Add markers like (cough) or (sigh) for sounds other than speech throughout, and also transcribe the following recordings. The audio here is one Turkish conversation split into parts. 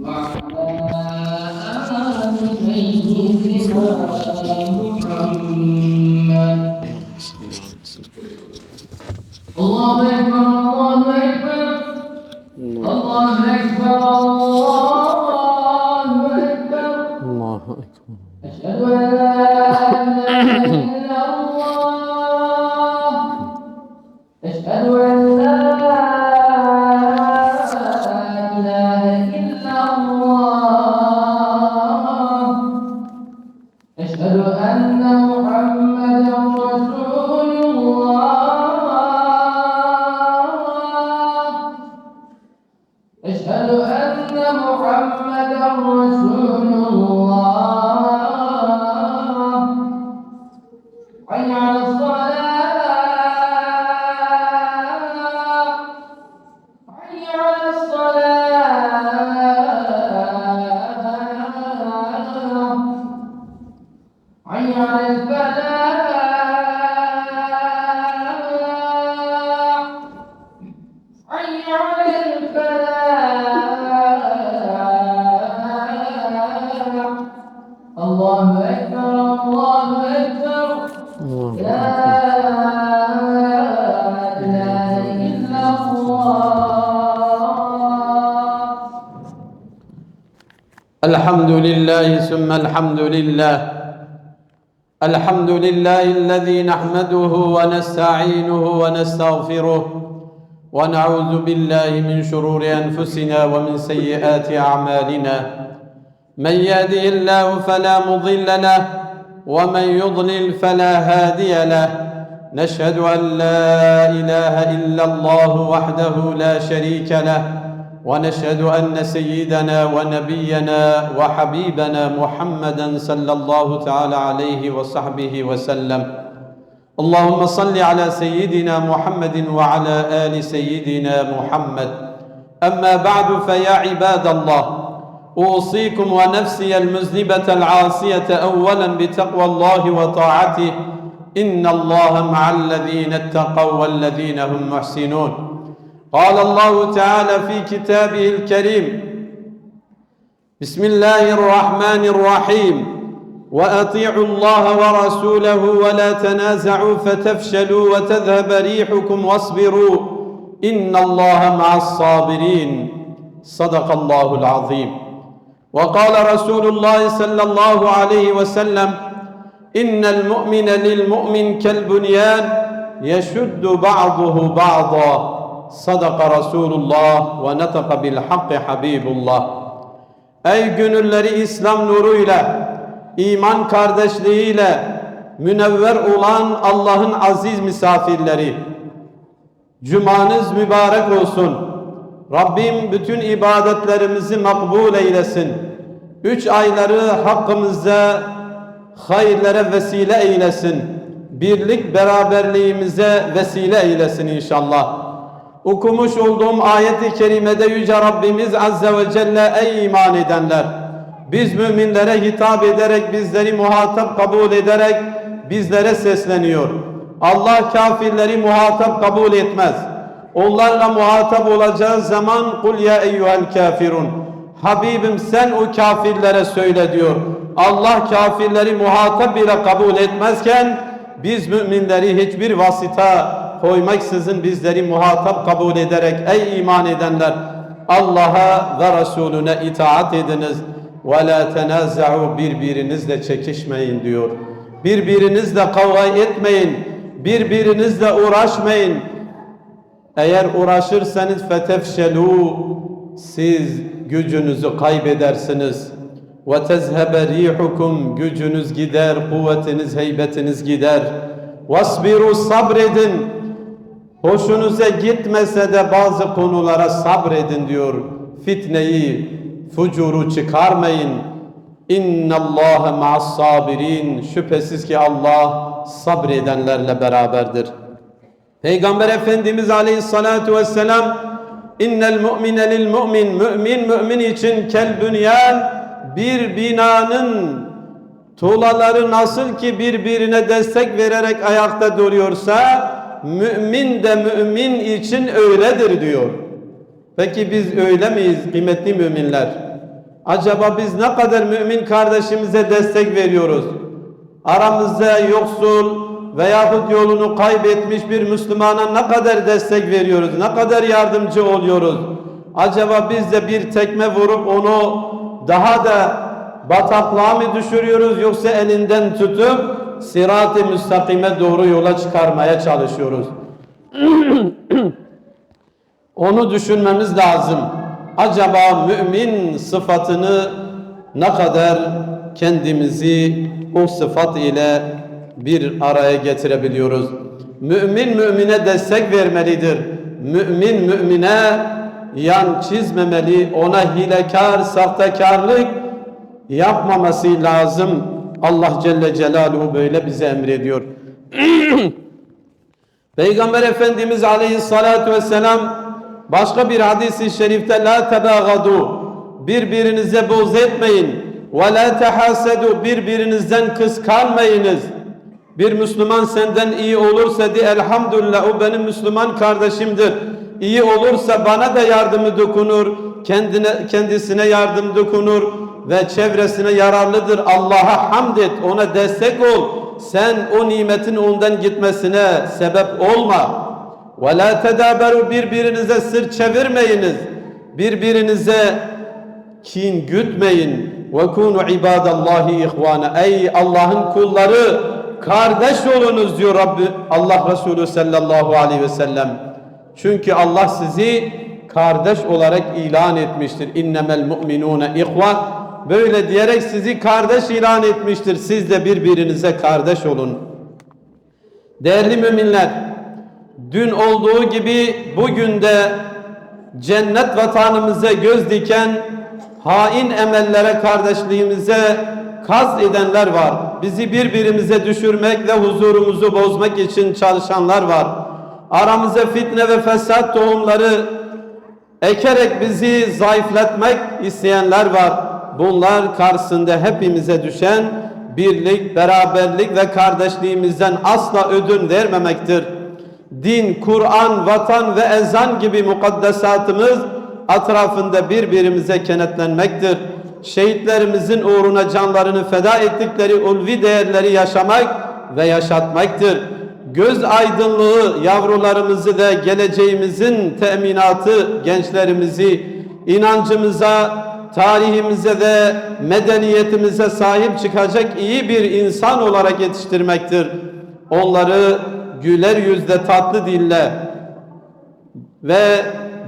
Lock الحمد لله ثم الحمد لله الحمد لله الذي نحمده ونستعينه ونستغفره ونعوذ بالله من شرور أنفسنا ومن سيئات أعمالنا. من يهده الله فلا مضل له ومن يضلل فلا هادي له. نشهد أن لا إله إلا الله وحده لا شريك له. ونشهد أن سيدنا ونبينا وحبيبنا محمدا صلى الله تعالى عليه وصحبه وسلم. اللهم صل على سيدنا محمد وعلى آل سيدنا محمد. أما بعد فيا عباد الله أوصيكم ونفسي المذنبة العاصية اولا بتقوى الله وطاعته. إن الله مع الذين اتقوا والذين هم محسنون. قال الله تعالى في كتابه الكريم بسم الله الرحمن الرحيم. وأطيعوا الله ورسوله ولا تنازعوا فتفشلوا وتذهب ريحكم واصبروا. إن الله مع الصابرين. صدق الله العظيم. وقال رسول الله صلى الله عليه وسلم إن المؤمن للمؤمن كالبنيان يشد بعضه بعضا. sadaka Resulullah ve netaka bil hakkı Habibullah. Ey gönülleri İslam nuruyla, iman kardeşliğiyle münevver olan Allah'ın aziz misafirleri, cumanız mübarek olsun. Rabbim bütün ibadetlerimizi makbul eylesin. Üç ayları hakkımızda hayırlara vesile eylesin. Birlik beraberliğimize vesile eylesin inşallah. Okumuş olduğum ayet-i kerimede Yüce Rabbimiz Azze ve Celle ey iman edenler biz müminlere hitap ederek bizleri muhatap kabul ederek bizlere sesleniyor. Allah kafirleri muhatap kabul etmez. Onlarla muhatap olacağı zaman kul ya eyyuhel kafirun. Habibim sen o kafirlere söyle diyor. Allah kafirleri muhatap bile kabul etmezken biz müminleri hiçbir vasıta koymaksızın bizleri muhatap kabul ederek ey iman edenler Allah'a ve Resulüne itaat ediniz ve la tenaza'u birbirinizle çekişmeyin diyor. Birbirinizle kavga etmeyin. Birbirinizle uğraşmayın. Eğer uğraşırsanız fetefşelu siz gücünüzü kaybedersiniz. Ve tezhebe rihukum gücünüz gider, kuvvetiniz, heybetiniz gider. Vasbiru sabredin. Hoşunuza gitmese de bazı konulara sabredin diyor. Fitneyi, fucuru çıkarmayın. İnna Allah ma'as sabirin. Şüphesiz ki Allah sabredenlerle beraberdir. Peygamber Efendimiz Aleyhissalatu vesselam innel mu'mine lil mu'min mümin mümin için kel bünyan bir binanın tuğlaları nasıl ki birbirine destek vererek ayakta duruyorsa mümin de mümin için öyledir diyor. Peki biz öyle miyiz kıymetli müminler? Acaba biz ne kadar mümin kardeşimize destek veriyoruz? Aramızda yoksul veyahut yolunu kaybetmiş bir Müslümana ne kadar destek veriyoruz? Ne kadar yardımcı oluyoruz? Acaba biz de bir tekme vurup onu daha da bataklığa mı düşürüyoruz yoksa elinden tutup sirat-ı müstakime doğru yola çıkarmaya çalışıyoruz? (clears throat) Onu düşünmemiz lazım. Acaba mümin sıfatını ne kadar kendimizi o sıfat ile bir araya getirebiliyoruz? Mümin mümine destek vermelidir. Mümin mümine yan çizmemeli, ona hilekar, sahtekarlık yapmaması lazım. Allah Celle Celaluhu böyle bize emrediyor. (clears throat) Peygamber Efendimiz Aleyhissalatu vesselam başka bir hadisi şerifte la tebagadu birbirinize boz etmeyin ve la tehasedu birbirinizden kıskanmayınız. Bir Müslüman senden iyi olursa de elhamdülillah o benim Müslüman kardeşimdir. İyi olursa bana da yardımı dokunur, kendine kendisine yardım dokunur ve çevresine yararlıdır. Allah'a hamd et, ona destek ol. Sen o nimetin ondan gitmesine sebep olma. Ve la birbirinize sır çevirmeyiniz. Birbirinize kin gütmeyin. Ve kunu ibadallahi ihvana. Ey Allah'ın kulları kardeş olunuz diyor Rabbi Allah Resulü sallallahu aleyhi ve sellem. Çünkü Allah sizi kardeş olarak ilan etmiştir. İnnemel mu'minune ihvan. Böyle diyerek sizi kardeş ilan etmiştir. Siz de birbirinize kardeş olun. Değerli müminler, dün olduğu gibi bugün de cennet vatanımıza göz diken hain emellere kardeşliğimize kaz edenler var. Bizi birbirimize düşürmek ve huzurumuzu bozmak için çalışanlar var. Aramıza fitne ve fesat tohumları ekerek bizi zayıflatmak isteyenler var. Bunlar karşısında hepimize düşen birlik, beraberlik ve kardeşliğimizden asla ödün vermemektir. Din, Kur'an, vatan ve ezan gibi mukaddesatımız etrafında birbirimize kenetlenmektir. Şehitlerimizin uğruna canlarını feda ettikleri ulvi değerleri yaşamak ve yaşatmaktır. Göz aydınlığı yavrularımızı ve geleceğimizin teminatı gençlerimizi inancımıza, tarihimize ve medeniyetimize sahip çıkacak iyi bir insan olarak yetiştirmektir. Onları güler yüzle tatlı dille ve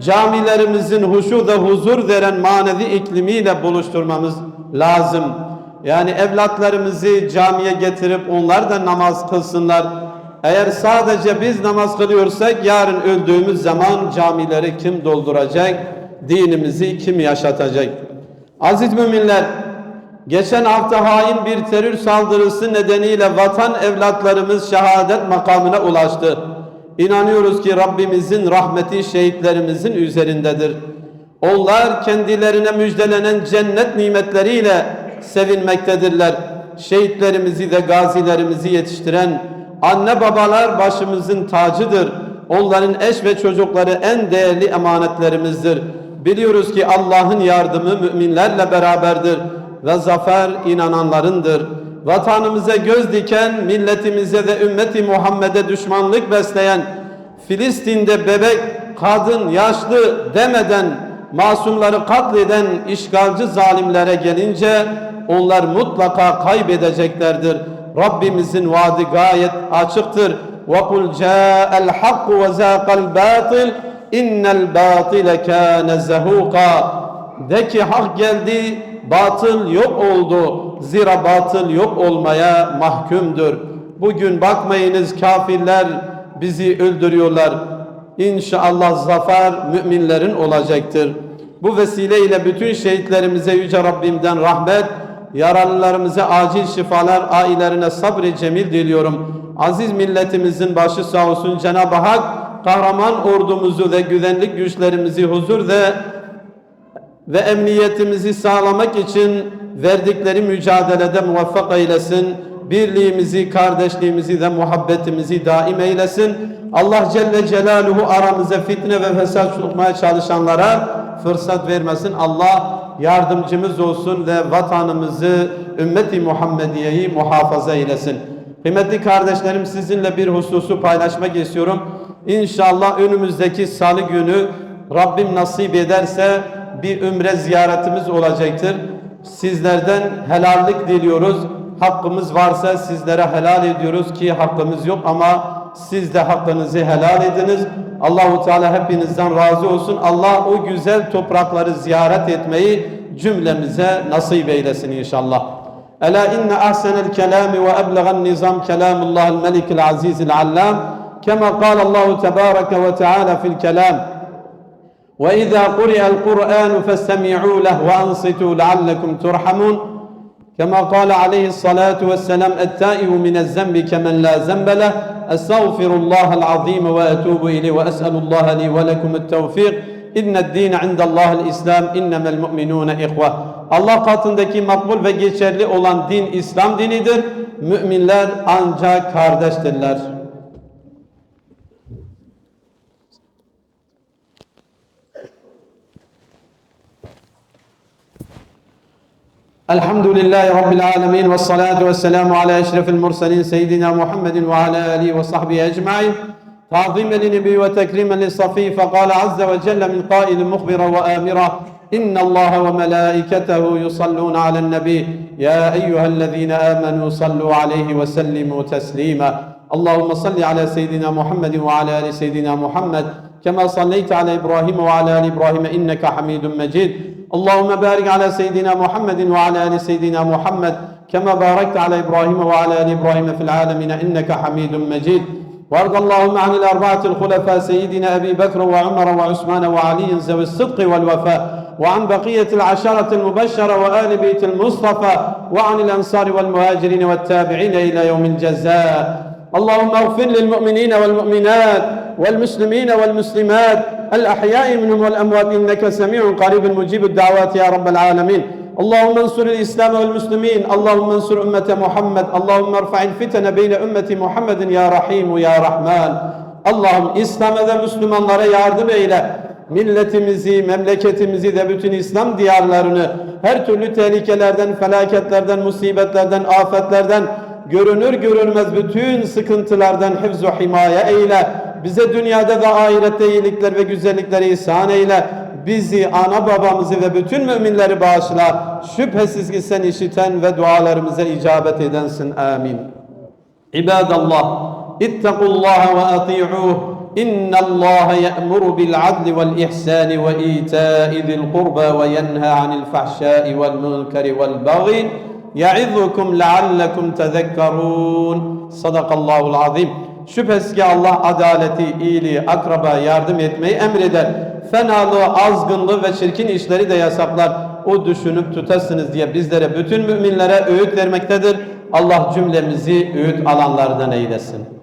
camilerimizin huşu ve huzur veren manevi iklimiyle buluşturmamız lazım. Yani evlatlarımızı camiye getirip onlar da namaz kılsınlar. Eğer sadece biz namaz kılıyorsak yarın öldüğümüz zaman camileri kim dolduracak? Dinimizi kim yaşatacak? Aziz müminler, geçen hafta hain bir terör saldırısı nedeniyle vatan evlatlarımız şehadet makamına ulaştı. İnanıyoruz ki Rabbimizin rahmeti şehitlerimizin üzerindedir. Onlar kendilerine müjdelenen cennet nimetleriyle sevinmektedirler. Şehitlerimizi ve gazilerimizi yetiştiren anne babalar başımızın tacıdır. Onların eş ve çocukları en değerli emanetlerimizdir. Biliyoruz ki Allah'ın yardımı müminlerle beraberdir ve zafer inananlarındır. Vatanımıza göz diken, milletimize ve ümmeti Muhammed'e düşmanlık besleyen, Filistin'de bebek, kadın, yaşlı demeden masumları katleden işgalci zalimlere gelince onlar mutlaka kaybedeceklerdir. Rabbimizin vaadi gayet açıktır. وَقُلْ جَاءَ الْحَقُّ وَزَاقَ الْبَاطِلِ innel batile kâne zehuka de ki hak geldi batıl yok oldu. Zira batıl yok olmaya mahkumdur. Bugün bakmayınız kafirler bizi öldürüyorlar. İnşallah zafer müminlerin olacaktır. Bu vesileyle bütün şehitlerimize Yüce Rabbimden rahmet, yaralılarımıza acil şifalar, ailelerine sabr-i cemil diliyorum. Aziz milletimizin başı sağ olsun. Cenab-ı Hak kahraman ordumuzu ve güvenlik güçlerimizi huzur ve ve emniyetimizi sağlamak için verdikleri mücadelede muvaffak eylesin. Birliğimizi, kardeşliğimizi ve muhabbetimizi daim eylesin. Allah Celle Celaluhu aramıza fitne ve fesat sokmaya çalışanlara fırsat vermesin. Allah yardımcımız olsun ve vatanımızı, ümmeti Muhammediye'yi muhafaza eylesin. Kıymetli kardeşlerim sizinle bir hususu paylaşmak istiyorum. İnşallah önümüzdeki salı günü Rabbim nasip ederse bir ümre ziyaretimiz olacaktır. Sizlerden helallik diliyoruz. Hakkımız varsa sizlere helal ediyoruz ki hakkımız yok ama siz de hakkınızı helal ediniz. Allahu Teala hepinizden razı olsun. Allah o güzel toprakları ziyaret etmeyi cümlemize nasip eylesin inşallah. Ela inne ahsenel kelami ve eblegan nizam kelamullahil melikil azizil allam. Kema kâle Allahu tebareke ve teâlâ fil kelam. وإذا قرئ القرآن فاستمعوا له وأنصتوا لعلكم ترحمون كما قال عليه الصلاة والسلام التائب من الذنب كمن لا ذنب له أستغفر الله العظيم وأتوب إليه وأسأل الله لي ولكم التوفيق إن الدين عند الله الإسلام إنما المؤمنون إخوة Allah katındaki makbul ve geçerli olan din İslam dinidir. Müminler ancak kardeştirler. الحمد لله رب العالمين والصلاة والسلام على أشرف المرسلين سيدنا محمد وعلى آله وصحبه أجمعين. تعظيما لنبي وتكريما للصفي فقال عز وجل من قائل مخبرا وآمرا إن الله وملائكته يصلون على النبي. يا أيها الذين آمنوا صلوا عليه وسلموا تسليما. اللهم صل على سيدنا محمد وعلى آل سيدنا محمد كما صليت على إبراهيم وعلى آل إبراهيم إنك حميد مجيد. اللهم بارك على سيدنا محمد وعلى آل سيدنا محمد كما باركت على إبراهيم وعلى آل إبراهيم في العالمين إنك حميد مجيد. وارض اللهم عن الأربعة الخلفاء سيدنا أبي بكر وعمر وعثمان وعلي ذوي الصدق والوفاء وعن بقية العشرة المبشره وآل بيت المصطفى وعن الأنصار والمهاجرين والتابعين إلى يوم الجزاء. اللهم اغفر للمؤمنين والمؤمنات والمسلمين والمسلمات الأحياء منهم والأموات إنك سميع قريب مجيب الدعوات يا رب العالمين اللهم انصر الإسلام والمسلمين اللهم انصر أمة محمد اللهم ارفع الفتن بين أمة محمد يا رحيم يا رحمن اللهم İslam'a ve Müslümanlara yardım eyle. Milletimizi, memleketimizi de bütün İslam diyarlarını her türlü tehlikelerden, felaketlerden, musibetlerden, afetlerden, görünür görünmez bütün sıkıntılardan hifz himaye eyle. Bize dünyada ve ahirette iyilikler ve güzellikleri ihsan eyle. Bizi, ana babamızı ve bütün müminleri bağışla. Şüphesiz ki sen işiten ve dualarımıza icabet edensin. Amin. İbadallah, ittakullaha ve ati'uh. إن الله يأمر بالعدل والإحسان وإيتاء ذي القربى وينهى عن الفحشاء والمنكر والبغي يعظكم لعلكم تذكرون صدق الله العظيم Şüphesiz ki Allah adaleti, iyiliği, akraba yardım etmeyi emreder. Fenalığı, azgınlığı ve çirkin işleri de yasaklar. O düşünüp tutasınız diye bizlere bütün müminlere öğüt vermektedir. Allah cümlemizi öğüt alanlardan eylesin.